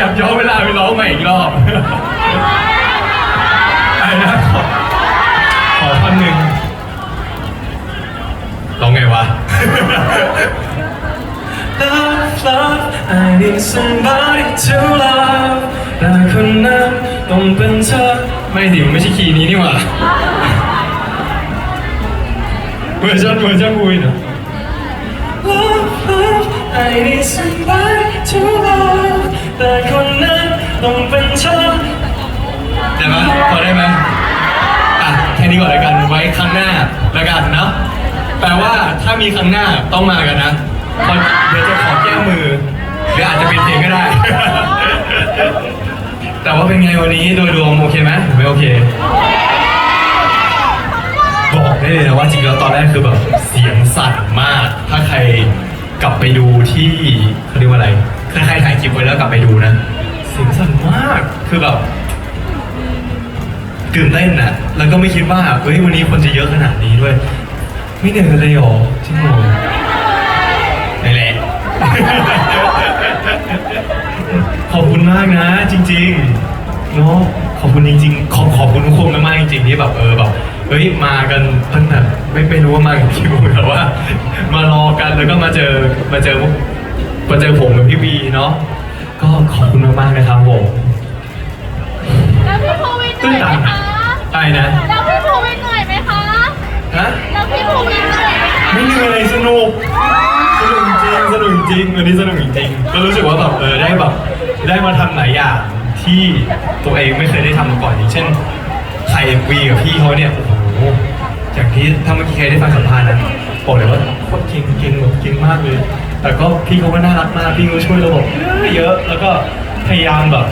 ยับย้อนเวลาไปร้องใหม่อีกรอบไอ้นะขอขอท่อนหนึ่งร้องไงวะ Love, love, I need somebody to love แต่คนนั้นต้องเป็นเธอ ไม่ดิไม่ใช่คีย์นี้นี่หว่าเวอร์ชันเวอร์ชันบุยเนอะ Love, love, I need somebody to love แต่คนนั้นต้องเป็นเธอได้ไหมพอได้ไหมอะแค่นี้ก่อนแล้วกันไว้ครั้งหน้าแล้วกันเนาะแปลว่าถ้ามีครั้งหน้าต้องมากันนะเพราะเดี๋ยวจะขอแก้มือหรืออาจจะเป็นเพลงก็ได้ แต่ว่าเป็นไงวันนี้โดยรวมโอเคไหมหรือไม่โอเคบอกได้เลยนะว่าจริงแล้วตอนแรกคือแบบเสียงสั่นมาก ถ้าใครกลับไปดูที่เขาเรียกว่าอะไร ถ้าใครถ่ายคลิปไว้แล้วกลับไปดูนะเสียงสั่นมากคือแบบตื่นเต้นนะแล้วก็ไม่คิดว่าเฮ้ยวันนี้คนจะเยอะขนาดนี้ด้วย ไม่เหนื่อยเลยเหรอจริงเหรอนี่แหละ ขอบคุณมากนะ จริงๆเนาะขอบคุณจริงๆ ขอบขอบคุณทุกคนมากๆจริงๆที่แบบเออแบบเฮ้ยมากันตั้งแต่ไม่ไม่รู้ว่ามากันกี่โมงแต่ว่า มารอกันแล้วก็มาเจอมาเจอ มาเจอผมกับพี่วีเนาะก็ขอบคุณมากๆนะครับผมแล้วพี่ภูวินเหตื้นื่นอยไหมตันคะอะอะไรนะแล้วพี่ภูวินเหนื่อยไหมคะฮะแล้วพี่ภูวินเหนื่อยไหมคะไม่เหนื่อยสนุกสนุกจริงสนุกจริงวันนี้สนุกจริงก็รู้สึกว่าแบบเออได้แบบได้มาทำหลายอย่างที่ตัวเองไม่เคยได้ทำมาก่อนอย่างเช่นถ่ายวีกับพี่เขาเนี่ยโอ้โหจากที่ถ้าเมื่อกี้ใครได้ฟังสัมภาษณ์นะบอกเลยว่าโคตรเก่งเก่งแบบเก่งมากเลย แต่ก็พี่เขาก็น่ารักมากพี่เขาช่วยเราแบบเยอะแล้วก็พยายามแบบ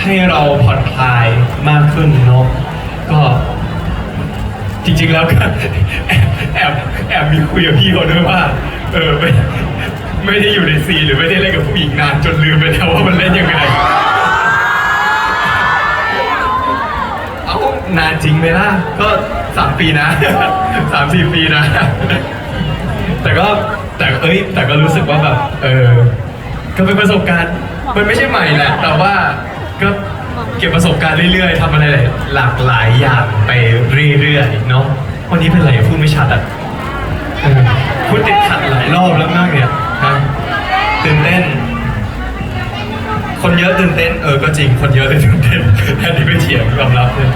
ให้เราผ่อนคลายมากขึ้นเนาะก็จริงๆแล้วก็แอบแอบมีคุยกับพี่เขาด้วยว่า เออไม่ไม่ได้อยู่ในซีนหรือไม่ได้เล่นกับผู้หญิงนานจนลืมไปแล้วว่ามันเล่นยังไงเอานานจริงไหมล่ะก็สามปีนะสามสี่ปีนะ แต่ก็ แต่เอ้ยแต่ก็รู้สึกว่าแบบเออก็เป็นประสบการณ์มันไม่ใช่ใหม่แหละแต่ว่าก็เก็บประสบการณ์เรื่อยๆทำอะไรหลากหลายอย่างไปเรื่อยๆเนาะวันนี้เป็นไรพูดไม่ชัดอะเออพูดติดขัดหลายรอบแล้วมากเนี่ยฮะตื่นเต้น คนเยอะตื่นเต้นเออก็จริงคนเยอะเลยตื่นเต้นอันนี้ไม่เถียงยอมรับเลย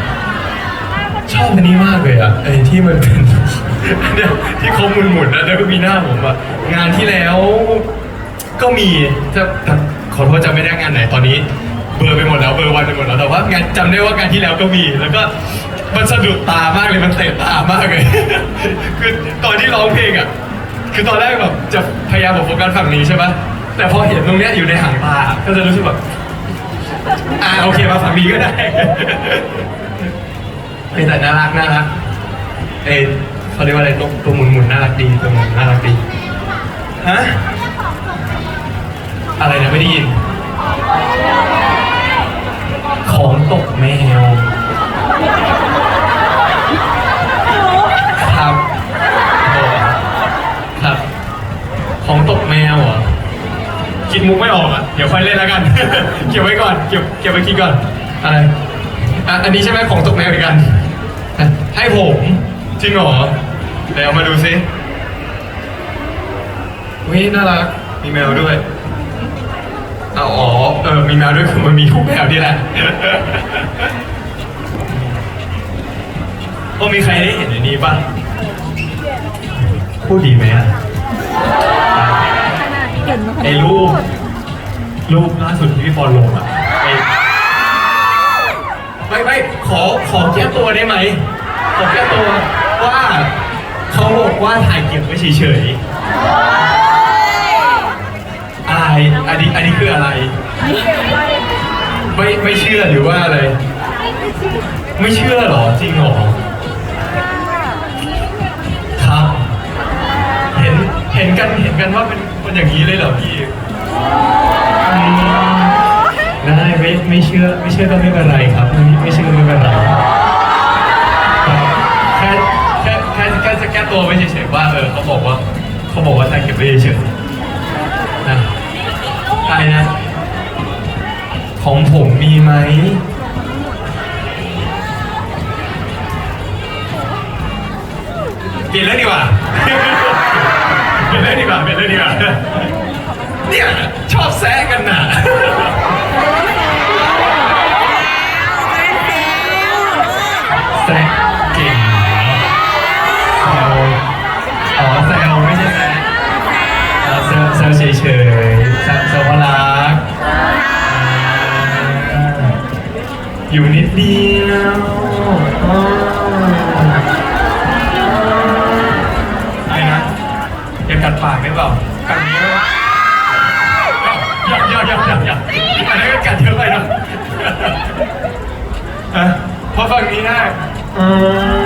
ชอบอันนี้มากเลยอะไอ้ที่มันเป็น เนี่ยที่เขาหมุนๆนะแล้วก็มีหน้าผมอะงานที่แล้วก็มีจะขอโทษจำไม่ได้งานไหนตอนนี้ เบลอร์ไปหมดแล้วเบลอร์วันไปหมดแล้วแต่ว่างานจำได้ว่างานที่แล้วก็มีแล้วก็มันสะดุดตามากเลยมันเตะตามากเลย คือตอนที่ร้องเพลงอะคือตอนแรกแบบจะพยายามแบบโฟกัสฝั่งนี้ใช่ปะแต่พอเห็นตรงเนี้ยอยู่ในหางตาก็จะรู้สึกแบบอ่าโอเคมาฝั่งนี้ก็ได้ เอ้ยแต่น่ารักน่ารักเอ้ย เขาเรียกว่าอะไรตัวตัวหมุนหมุนน่ารักดีตัวหมุนน่ารักดีฮะอะไรนะไม่ได้ยิน ของตกแมวครับครับ ของตกแมวเหรอคิดมุกไม่ออกอะเดี๋ยวค่อยเล่นแล้วกัน เก็บไว้ก่อนเก็บเก็บไว้คิดก่อนอะไรอะอันนี้ใช่ไหมของตกแมวอีกกันอะให้ผมจริงเหรอ เดี๋ยวมาดูซิวิน่ารัก มีแมวด้วยเอ้าอ๋อ เออ มีแมวด้วยคือมันมีคู่แมวนี่แหละก็มีใครได้เห็นในนี้ป่ะพูดดีไหมอะไอ้รูป รูปล่าสุดที่พี่ฟอนลงอะไอ้ไม่ไม่ขอขอแก้ตัวได้ไหมขอแก้ตัวว่าเขา บอกว่าถ่ายเก็บไว้เฉยๆอะไรอันนี้อันนี้คืออะไร ไม่ไม่เชื่อหรือว่าอะไร ไม่เชื่อเหรอจริงเหรอครับ เห็นเห็นกันเห็นกันว่าเป็นคนอย่างนี้เลยเหรอพี่อืมได้ไม่ไม่เชื่อไม่เชื่อก็ไม่เป็นไรครับ ไม่ไม่เชื่อไม่เป็นไรครับแค่แค่แค่แค่ จะแก้ตัวไม่เฉยๆว่าเออเขาบอกว่าเขาบอกว่าถ่ายเก็บไว้เฉยๆนะอะไรนะ ของผมมีไหมเปลี่ยนเรื่องดีกว่าเปลี่ยนเรื่องดีกว่าเปลี่ยนเรื่องดีกว่าเนี่ยชอบแซะกันน่ะ อยู่นิดเดียวอ๋ออะไรนะยังกัดปากได้เปล่ากัดนี้หมอย่าอย่าอย่าอย่าอย่าอันนี้ก็กัดเยอะไปนะอะพอฝั่งนี้นะอืม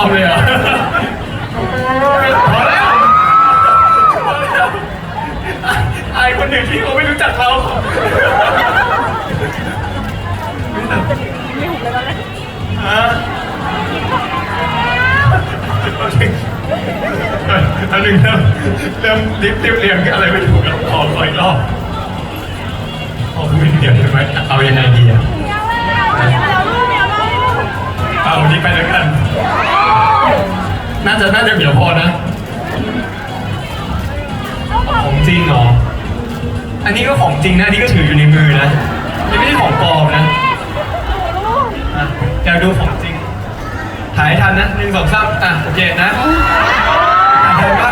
อบเลยเหรอะพอแล้วพอแล้วอายคนหนึ่งที่เขาไม่รู้จักเราฮะอันหนึ่งเริ่มเริ่มลิฟต์เรียบเรียงอะไรไม่ถูกแล้วขอขออีกรอบขอคุยเดียวใช่ไหมเอายังไงดีอะเอาวันนี้ไปแล้วกัน น่าจะน่าจะเดี๋ยวพอนะ ของจริงเหรอ อันนี้ก็ของจริงนะอันนี่ก็ถืออยู่ในมือนะนี่ไม่ใช่ของปลอมนะอะอยากดูของจริง ถ่ายให้ทันนะหนึ่งสองสามอะโอเคนะถ่ายทันปะ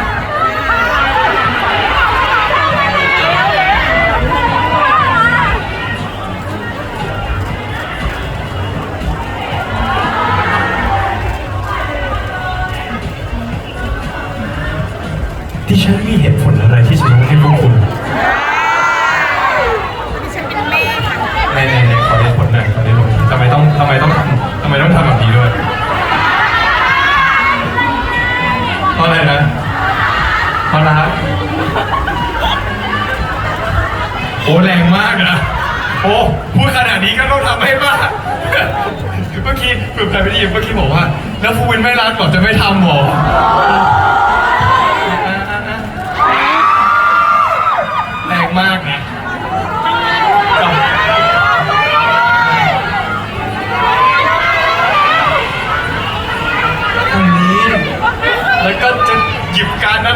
ฉันมีเหตุผลอะไรที่ฉันต้องให้พวกคุณในในในขอเหตุผลหน่อยขอเหตุผลทำไมต้องทำไมต้องทำทำไมต้องทำแบบนี้ด้วยเพราะอะไรนะเพราะรักโอ้แรงมากนะโอ้พูดขนาดนี้ก็ต้องทำให้มากเมื่อกี้ฝึกใครไม่ได้ยินเมื่อกี้บอกว่า แล้วภูวินไม่รักบอกจะไม่ทำหรอ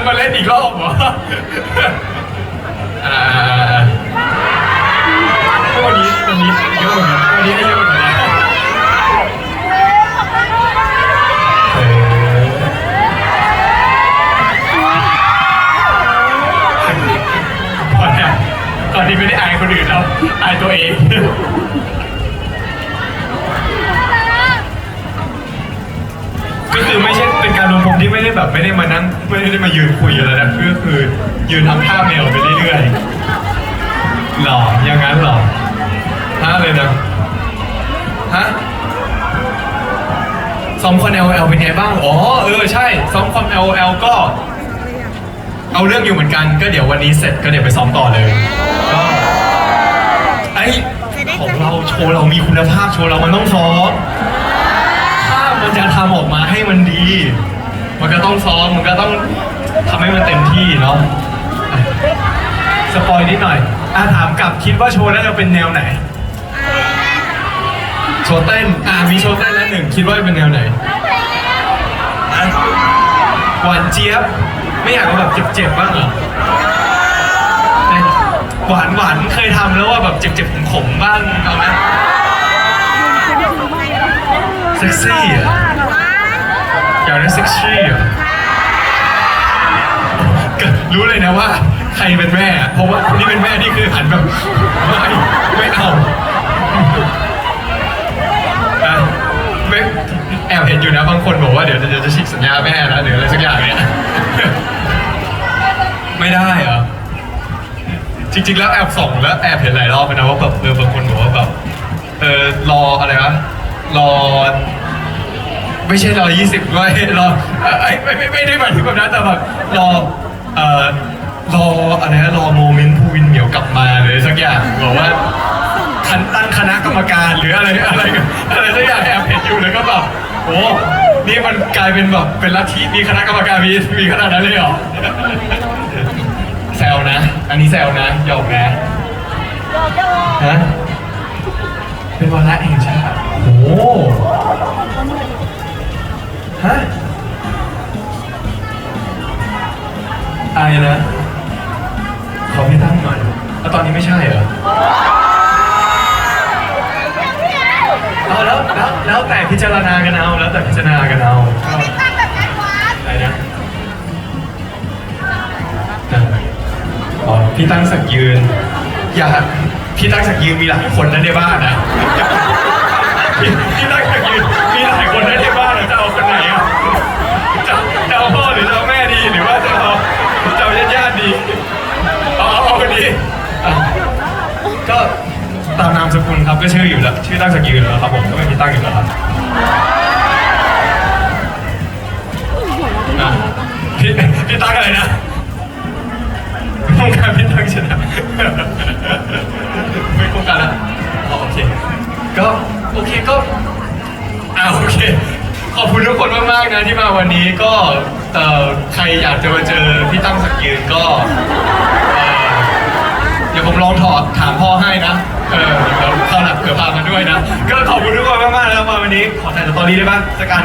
มาเล่นอีกรอบเหรอ คือยืนทำท่าแมวไปเรื่อยๆหรออย่างนั้นหรอฮะเลยนะฮะซ้อมคอน LL เป็นไงบ้าง อ๋อ เออ ใช่ ซ้อมคอน LL ก็ เอาเรื่องอยู่เหมือนกัน ก็เดี๋ยววันนี้เสร็จก็เดี๋ยวไปซ้อมต่อเลย ก็ไอ้ของเราโชว์เรามีคุณภาพโชว์เรามันต้องซ้อม ถ้ามันจะทำออกมาให้มันดี มันก็ต้องซ้อม มันก็ต้อง เต็มที่เนาะอะสปอยนิดหน่อยอาถามกลับคิดว่าโชว์น่าจะเป็นแนวไหน โชว์เต้นอ่ามีโชว์เต้นแล้วหนึ่งคิดว่าเป็นแนวไหนอะหวานเจี๊ยบ ไม่อยากเอาแบบเจ็บๆบ้างเหรอหวานหวานๆเคยทำแล้วว่าแบบเจ็บๆขมๆบ้างเอาไหมเซ็กซี่อะอยากได้เซ็กซี่เหรอก็ รู้เลยนะว่า ใครเป็นแม่ เพราะว่าคนที่เป็นแม่นี่คือหันแบบไม่ไม่เอาอะไม่แอบเห็นอยู่นะบางคนบอกว่าเดี๋ยวจะเดี๋ยวจะฉีกสัญญาแม่แล้วหรืออะไรสักอย่างเนี้ยไม่ได้เหรอจริงๆแล้วแอบส่องแล้วแอบเห็นหลายรอบไปนะว่าแบบเออบางคนบอกว่าแบบเออรออะไรวะรอไม่ใช่รอยี่สิบด้วยรอไอ้ไม่ไม่ได้หมายถึงแบบนั้นแต่แบบรอ เอ่อรออะไรนะรอโมเมนต์ภูวินเหมียวกลับมาหรือสักอย่างบอกว่าคันตั้งคณะกรรมการหรืออะไรอะไรอะไรสักอย่างแอบเห็นอยู่แล้วก็แบบโอ้นี่มันกลายเป็นแบบเป็นลัทธิมีคณะกรรมการมีมีขนาดนั้นเลยเหรอแซวนะ อันนี้แซวนะหยอกนะฮะเป็นวันละแห่งชาติโอ้ฮะ อายนะ ขอพี่ตั้งหน่อยแล้วตอนนี้ไม่ใช่เหรอเอาแล้วแล้วแล้วแต่พิจารณากันเอาแล้วแต่พิจารณากันเอาพี่ตั้งแบบแอดวานซ์อะไรนะเอออ๋อพี่ตั้งสักยืน อยากพี่ตั้งสักยืนมีหลายคนนะในบ้านนะพี่พี่ตั้งสักยืนมีหลายคนนะในบ้านนะจะ กุลครับก็ชื่ออยู่แล้วชื่อตั้งสักยืนแล้วครับผมก็ไม่มีตั้งอยู่แล้วครับอะพี่พี่ตั้งอะไรนะโครงการพี่ตั้งชนะไม่โครงการละอ๋อโอเคก็โอเคก็อ่าโอเค ขอบคุณทุกคนมากๆนะที่มาวันนี้ก็เอ่อใครอยากจะมาเจอพี่ตั้งสักยืนก็เอ่อเดี๋ยวผมลองถอดถามพ่อให้นะเออเดี๋ยว เข้าพามาด้วยนะ ก็ขอบคุณทุกคนมากๆแล้วมาวันนี้ ขอถ่ายสตอรี่ได้ปะสักการ